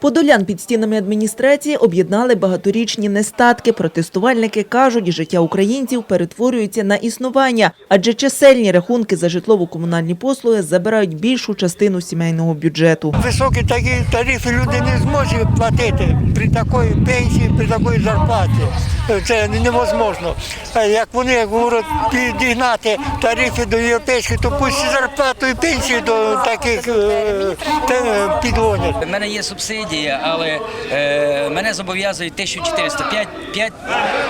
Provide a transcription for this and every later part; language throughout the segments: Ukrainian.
Подолян під стінами адміністрації об'єднали багаторічні нестатки. Протестувальники кажуть, життя українців перетворюється на існування, адже чисельні рахунки за житлово-комунальні послуги забирають більшу частину сімейного бюджету. Високі такі тарифи люди не зможуть платити при такої пенсії, при такої зарплаті. Це невозможно. Як вони як говорять, підігнати тарифи до європейських, то пусть зарплату і пенсії до таких е, підгонять. У мене є субсидія, але е, мене зобов'язують 1400, 5, 5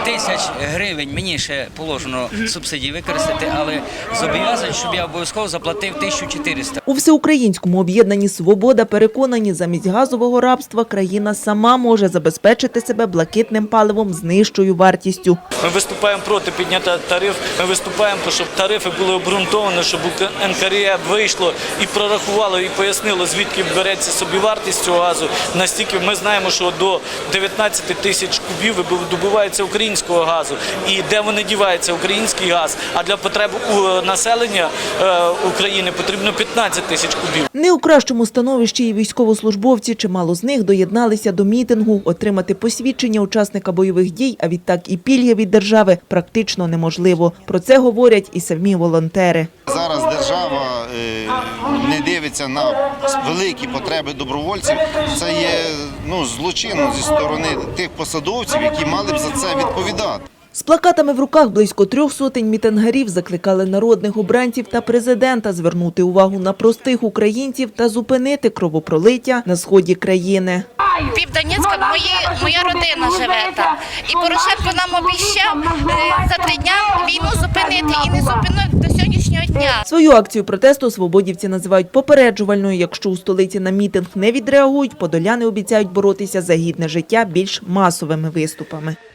тисяч гривень. Мені ще положено субсидії використати, але зобов'язують, щоб я обов'язково заплатив 1400. У всеукраїнському об'єднанні «Свобода» переконані, замість газового рабства країна сама може забезпечити себе блакитним паливом з нижчою вартістю. Ми виступаємо проти підняття тариф. Ми виступаємо, щоб тарифи були обґрунтовані, щоб НКРЕ вийшло і прорахувало, і пояснило, звідки береться собівартість цього газу. Настільки ми знаємо, що до 19 тисяч кубів добувається українського газу. І де вони діваються, український газ. А для потреб у населення е, України потрібно 15 тисяч кубів. Не у кращому становищі і військовослужбовці, чимало з них доєдналися до мітингу. Отримати посвідчення учасника бойових дій, а відтак і пільги від держави практично неможливо. Про це говорять і самі волонтери. Зараз держава не дивиться на великі потреби добровольців. Це є ну, злочинно зі сторони тих посадовців, які мали б за це відповідати. З плакатами в руках близько трьох сотень мітингарів закликали народних обранців та президента звернути увагу на простих українців та зупинити кровопролиття на сході країни. Півдонецька мої, моя родина живе там. І Порошенко нам обіцяв е, за три дня війну зупинити і не зупинив до сьогоднішнього дня. Свою акцію протесту свободівці називають попереджувальною. Якщо у столиці на мітинг не відреагують, подоляни обіцяють боротися за гідне життя більш масовими виступами.